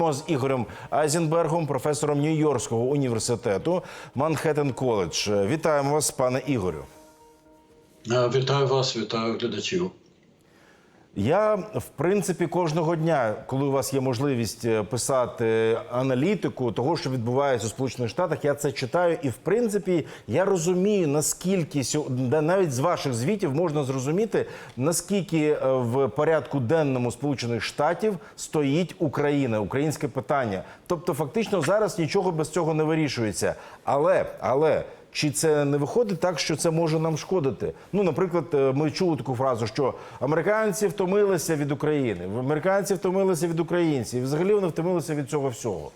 говоримо з Ігорем Айзенбергом, професором Нью-Йоркського університету Манхеттен Коледж. Вітаємо вас, пане Ігорю. Е, Вітаю вас, вітаю глядачів. Я в принципі кожного дня, коли у вас є можливість е, писати аналітику того, що відбувається у Сполучених Штатах, я це читаю, і в принципі я розумію наскільки навіть з ваших звітів можна зрозуміти, наскільки е, в порядку денному Сполучених Штатів стоїть Україна, українське питання. Тобто, фактично зараз нічого без цього не вирішується. Але але. Чи це не виходить так, що це може нам шкодити? Ну, наприклад, е, ми чули таку фразу, що американці втомилися від України, американці втомилися від українців, і взагалі вони втомилися від цього всього.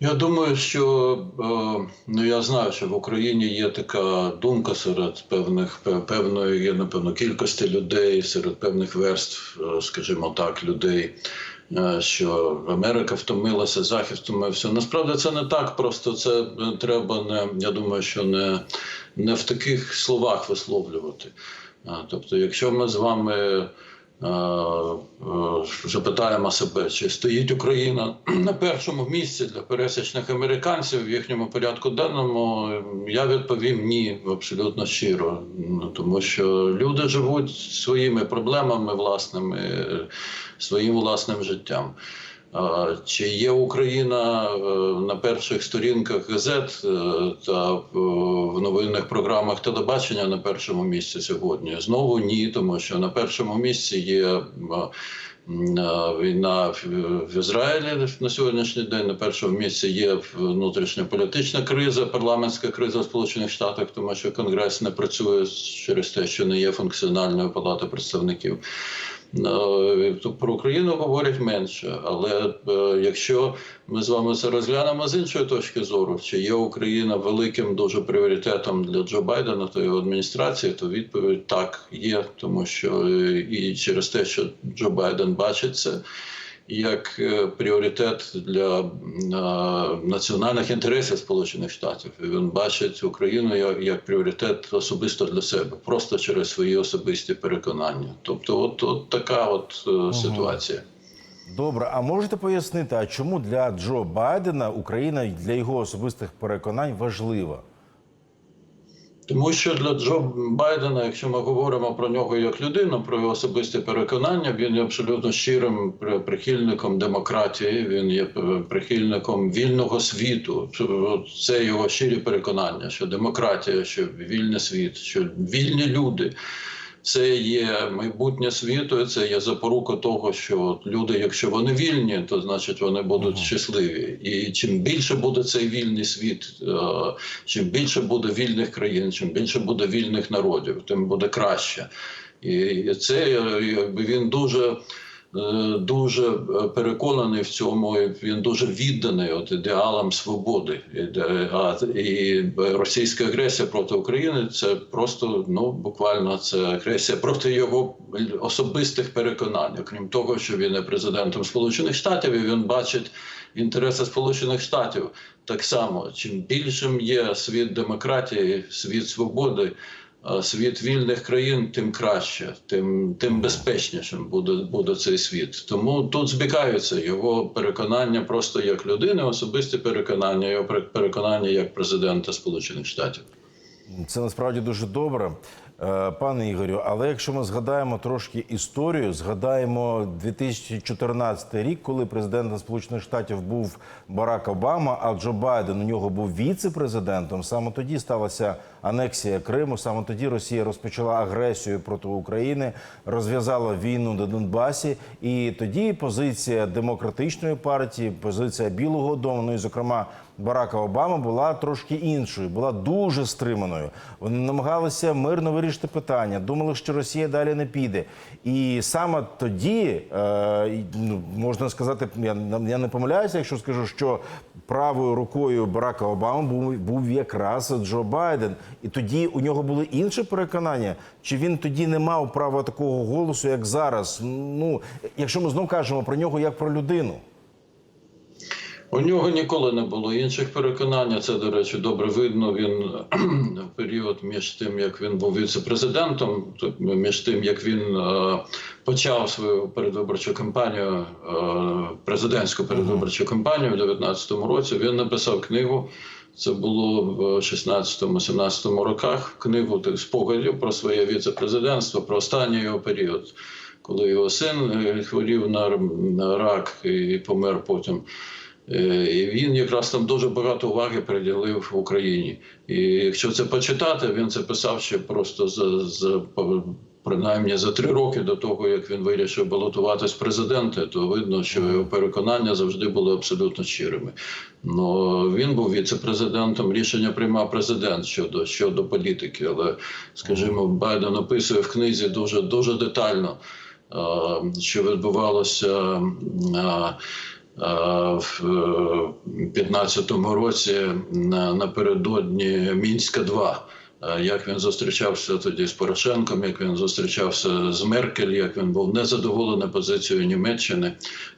Я думаю, що е, ну я знаю, що в Україні є така думка серед певних певної є напевно кількості людей, серед певних верств, е, скажімо так, людей. Е, Що Америка втомилася, Захід втомився. Насправді це не так. Просто це е, треба не. Я думаю, що не, не в таких словах висловлювати. Тобто, якщо ми з вами запитаємо себе, чи стоїть Україна на першому місці для пересічних американців в їхньому порядку денному, я відповім ні, абсолютно щиро. Ну, Тому що люди живуть своїми проблемами власними, е, своїм власним життям. Чи є Україна е, на перших сторінках газет е, та е, в новинних програмах телебачення на першому місці сьогодні? Знову ні, тому що на першому місці є війна в Ізраїлі на сьогоднішній день. На першому місці є внутрішньополітична криза, парламентська криза в Сполучених Штатах, тому що Конгрес не працює через те, що не є функціональною палатою представників. Е, Про Україну говорять менше, але е, якщо ми з вами це розглянемо з іншої точки зору, чи є Україна великим дуже пріоритетом для Джо Байдена та його адміністрації, то відповідь так є, тому що е, і через те, що Джо Байден бачить це як е, пріоритет для національних інтересів Сполучених Штатів. І Він бачить Україну як, як пріоритет особисто для себе, просто через свої особисті переконання. Тобто, от, от така от е, ситуація. Добре, а можете пояснити, а чому для Джо Байдена Україна для його особистих переконань важлива? Тому що для Джо Байдена, якщо ми говоримо про нього як людину, про його особисті переконання, він є абсолютно щирим прихильником демократії. Він є прихильником вільного світу. Це його щирі переконання, що демократія, що вільний світ, що вільні люди. Це є майбутнє світу, це є запорука того, що люди, якщо вони вільні, то значить вони будуть щасливі. І чим більше буде цей вільний світ, е, чим більше буде вільних країн, чим більше буде вільних народів, тим буде краще. І це е, якби він дуже. Е, Дуже е, переконаний в цьому, він дуже відданий от ідеалам свободи. І російська агресія проти України це просто ну буквально це агресія проти його особистих переконань. Окрім того, що він є президентом Сполучених Штатів, і він бачить інтереси Сполучених Штатів так само. Чим більшим є світ демократії, світ свободи. Світ вільних країн, тим краще, тим тим безпечнішим буде буде цей світ. Тому тут збігаються його переконання просто як людини, особисті переконання, його пере- переконання як президента Сполучених Штатів. Це насправді дуже добре, Е, пане Ігорю. Але якщо ми згадаємо трошки історію, згадаємо 2014 рік, коли президентом Сполучених Штатів був Барак Обама, а Джо Байден у нього був віце-президентом. Саме тоді сталася анексія Криму. Саме тоді Росія розпочала агресію проти України, розв'язала війну на Донбасі. І тоді позиція демократичної партії, позиція Білого Дому, ну і зокрема. Барака Обама була трошки іншою, була дуже стриманою. Вони намагалися мирно вирішити питання, думали, що Росія далі не піде. І саме тоді е, ну, можна сказати, я, я не помиляюся, якщо скажу, що правою рукою Барака Обами був, був якраз Джо Байден. І тоді у нього були інші переконання. Чи він тоді не мав права такого голосу, як зараз? Ну, якщо ми знов кажемо про нього як про людину. У нього ніколи не було інших переконань. Це, до речі, добре видно. Він в період між тим, як він був віце-президентом, між тим, як він е, почав свою передвиборчу кампанію, е, президентську передвиборчу кампанію у 2019 році, він написав книгу. Це було в 16-17 роках книгу спогадів про своє віце-президентство, про останній його період, коли його син е, хворів на, рак і помер потім. Е, І він якраз там дуже багато уваги приділив Україні. І якщо це почитати, він це писав ще просто за, за принаймні за три роки до того, як він вирішив балотуватись в президенти, то видно, що його переконання завжди були абсолютно щирими. Ну він був віце-президентом. Рішення приймав президент щодо щодо політики. Але, скажімо, Байден описує в книзі дуже дуже детально, е, що відбувалося. е, е, В 2015 році напередодні Мінська 2 Е, як він зустрічався тоді з Порошенком, як він зустрічався з Меркель, як він був незадоволений позицією Німеччини.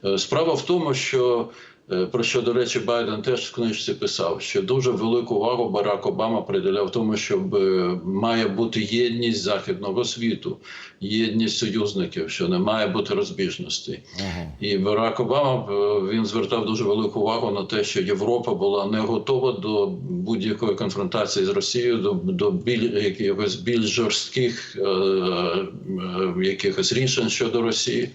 Е, Справа в тому, що е, про що, до речі, Байден теж в книжці писав, що дуже велику увагу Барак Обама приділяв тому, щоб е, має бути єдність західного світу, єдність союзників, що не має бути розбіжностей. І Барак Обама е, він звертав дуже велику увагу на те, що Європа була не готова до будь-якої конфронтації з Росією, до, до біль, якихось більш жорстких е, е, якихось рішень щодо Росії.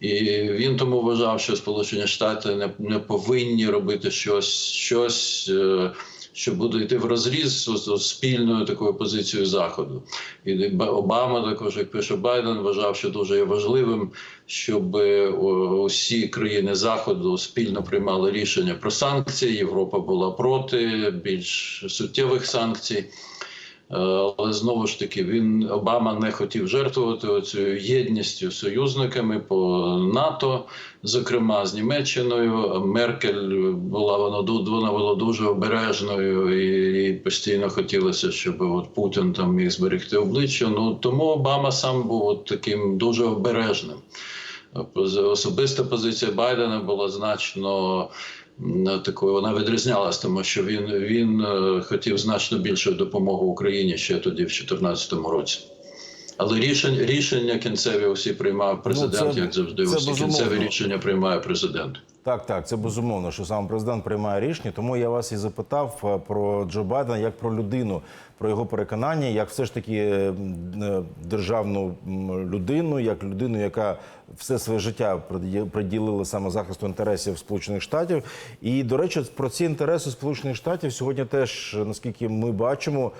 І він тому вважав, що Сполучені Штати не, не повинні робити щось, щось е, що буде йти в розріз з, спільною такою позицією Заходу. І Ба- Обама, також як пише Байден, вважав, що дуже є важливим, щоб е, усі країни Заходу спільно приймали рішення про санкції. Європа була проти більш суттєвих санкцій. Е, Але знову ж таки він Обама не хотів жертвувати оцією єдністю союзниками по НАТО, зокрема з Німеччиною. Меркель була вона була дуже обережною і, і постійно хотілося, щоб от Путін там міг зберегти обличчя. Ну тому Обама сам був от таким дуже обережним. Особиста позиція Байдена була значно такою, вона відрізнялась, тому що він, він е, хотів значно більше допомоги Україні ще тоді, в 2014 році. Але рішення, рішення кінцеві усі приймав президент, Ну, це- як завжди. це Усі безумовно. кінцеві рішення приймає президент. Так, так, це безумовно, що сам президент приймає рішення. Тому я вас і запитав е, про Джо Байдена як про людину, про його переконання, як все ж таки е, е, державну людину, як людину, яка все своє життя приді- приділила саме захисту інтересів Сполучених Штатів. І до речі, про ці інтереси Сполучених Штатів сьогодні теж, наскільки ми бачимо,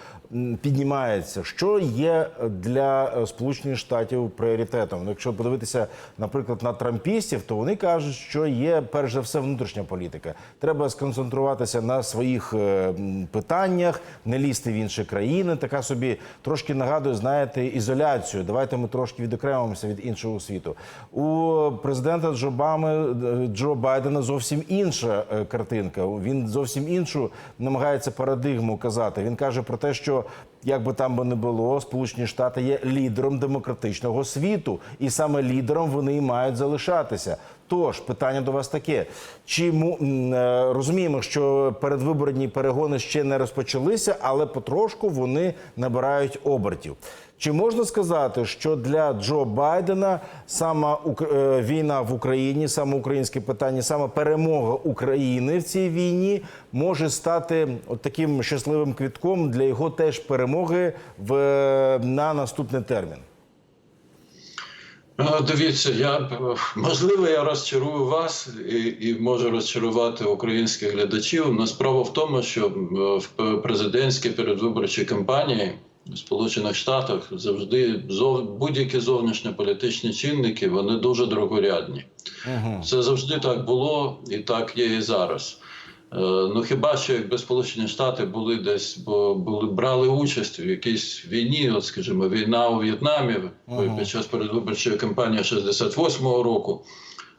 піднімається. Що є для Сполучених Штатів пріоритетом? Ну, Якщо подивитися, наприклад, на трампістів, то вони кажуть, що є перш за все внутрішня політика. Треба сконцентруватися на своїх е, питаннях, не лізти в інші країни. Така собі трошки нагадує, знаєте, ізоляцію. Давайте ми трошки відокремимося від іншого світу. У президента Джо Обами, е, Джо Байдена зовсім інша е, картинка. Він зовсім іншу намагається парадигму казати. Він каже про те, що як би там би не було, Сполучені Штати є лідером демократичного світу, і саме лідером вони і мають залишатися. Тож питання до вас таке: чи е, розуміємо, що передвиборні перегони ще не розпочалися, але потрошку вони набирають обертів. Чи можна сказати, що для Джо Байдена сама е, війна в Україні, саме українське питання, саме перемога України в цій війні може стати от таким щасливим квітком для його теж перемоги в на наступний термін? Е, Дивіться, я е, можливо, я розчарую вас і, і можу розчарувати українських глядачів. Но справа в тому, що е, в президентській передвиборчій кампанії в Сполучених Штатах завжди зов, будь-які зовнішньополітичні чинники вони дуже дорогорядні. Це завжди так було і так є і зараз. Е, Ну хіба що якби Сполучені Штати були десь, бо були брали участь в якійсь війні, от скажімо, війна у В'єтнамі під час передвиборчої кампанії 68-го року.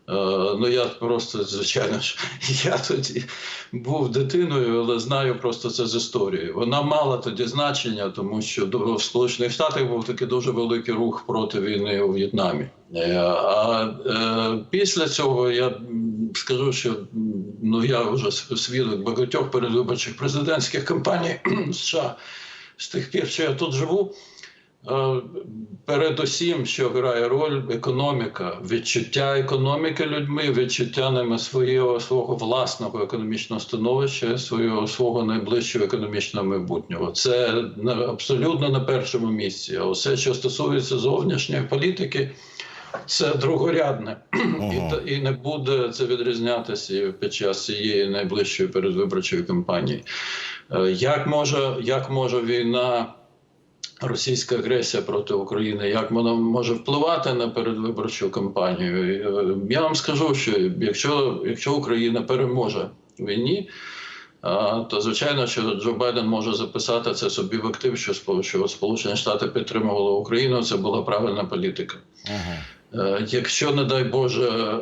Е, Ну я просто звичайно ж я тоді був дитиною, але знаю просто це з історії. Вона мала тоді значення, тому що в Сполучених Штатах був такий дуже великий рух проти війни у В'єтнамі. Е, А е, після цього я скажу, що ну я вже свідок багатьох передвиборчих президентських кампаній США з тих пір, що я тут живу. Е, Передусім, що грає роль економіка, відчуття економіки людьми, відчуття ними свого, свого власного економічного становища, свого свого найближчого економічного майбутнього. Це абсолютно на першому місці. А все, що стосується зовнішньої політики, це другорядне і, та- і не буде це відрізнятися під час цієї найближчої передвиборчої кампанії. Е, Як може, як може війна? Російська агресія проти України, як вона може впливати на передвиборчу кампанію? Е, Я вам скажу, що якщо, якщо Україна переможе в війні, то звичайно, що Джо Байден може записати це собі в актив, що Спо- що Сполучені Штати підтримували Україну. Це була правильна політика. Е, Якщо, не дай Боже, е,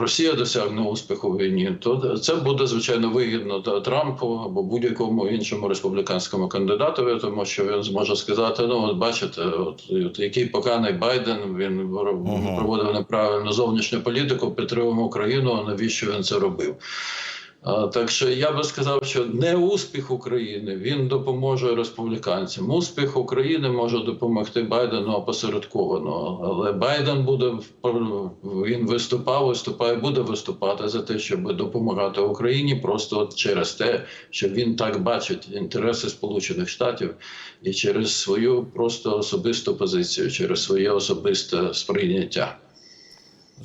Росія досягне успіху в війні, то це буде звичайно вигідно Трампу або будь-якому іншому республіканському кандидатові, тому що він зможе сказати: ну, от бачите, от, от який поканий Байден він проводив неправильну зовнішню політику, підтримував Україну. Навіщо він це робив? Так що я би сказав, що не успіх України він допоможе республіканцям. Успіх України може допомогти Байдену опосередковано. Але Байден буде він виступав, виступає, буде виступати за те, щоб допомагати Україні, просто через те, що він так бачить інтереси Сполучених Штатів і через свою просто особисту позицію, через своє особисте сприйняття.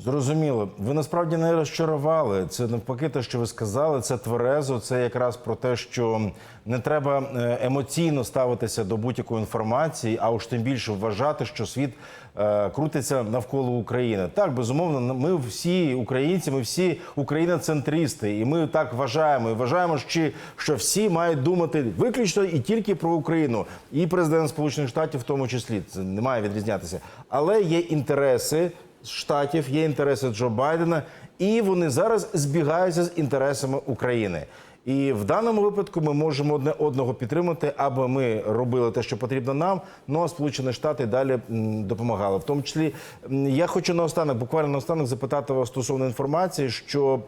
Зрозуміло. Ви насправді не розчарували. Це навпаки, те, що ви сказали, це тверезо. Це якраз про те, що не треба е, емоційно ставитися до будь-якої інформації, а уж тим більше вважати, що світ е, крутиться навколо України. Так, безумовно, ми всі українці, ми всі україноцентристи, і ми так вважаємо. І вважаємо, що, що всі мають думати виключно і тільки про Україну, і президент Сполучених Штатів, в тому числі, це не має відрізнятися. Але є інтереси штатів, є інтереси Джо Байдена, і вони зараз збігаються з інтересами України. І в даному випадку ми можемо одне одного підтримати, аби ми робили те, що потрібно нам. Ну а Сполучені Штати далі допомагали. В тому числі я хочу наостанок, буквально наостанок, запитати вас стосовно інформації, що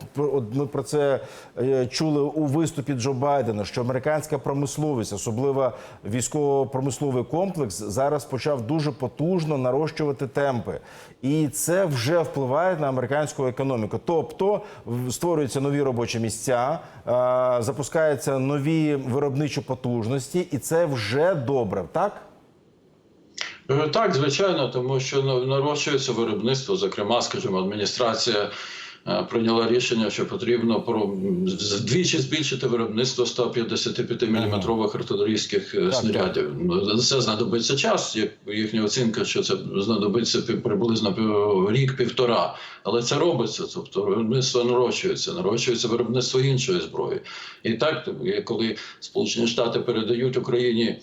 ми про це е, чули у виступі Джо Байдена, що американська промисловість, особливо військово-промисловий комплекс, зараз почав дуже потужно нарощувати темпи, і це вже впливає на американську економіку. Тобто створюються нові робочі місця, запускаються нові виробничі потужності, і це вже добре, так? Е, Так, звичайно, тому що нарощується виробництво. Зокрема, скажімо, адміністрація прийняла рішення, що потрібно про вдвічі збільшити виробництво 155 мм артилерійських е, снарядів. Ну, Це знадобиться час. Як їхня оцінка, що це знадобиться приблизно рік-півтора. Але це робиться. Тобто виробництво нарощується, нарощується виробництво іншої зброї. І так, коли Сполучені Штати передають Україні е,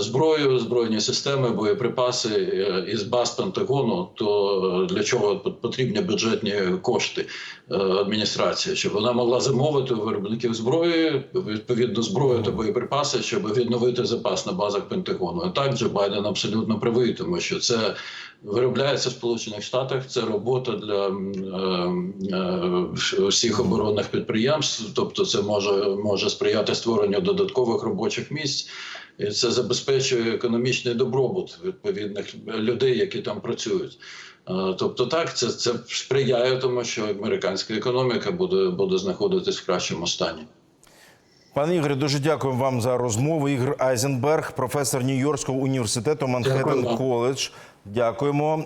зброю, збройні системи, боєприпаси е, із баз Пентагону, то е, для чого пот- потрібні бюджетні кошти е, адміністрації, щоб вона могла замовити у виробників зброї відповідну зброю та боєприпаси, щоб відновити запас на базах Пентагону. І так Джо Байден абсолютно правий, тому що це виробляється в Сполучених Штатах. Це робота для е, е, всіх оборонних підприємств, тобто це може, може сприяти створенню додаткових робочих місць. І це забезпечує економічний добробут відповідних людей, які там працюють. Тобто, так, це, це сприяє тому, що американська економіка буде, буде знаходитись в кращому стані. Пане Ігорі, дуже дякую вам за розмову. Ігор Айзенберг, професор Нью-Йоркського університету Манхеттен. Коледж. Дякуємо.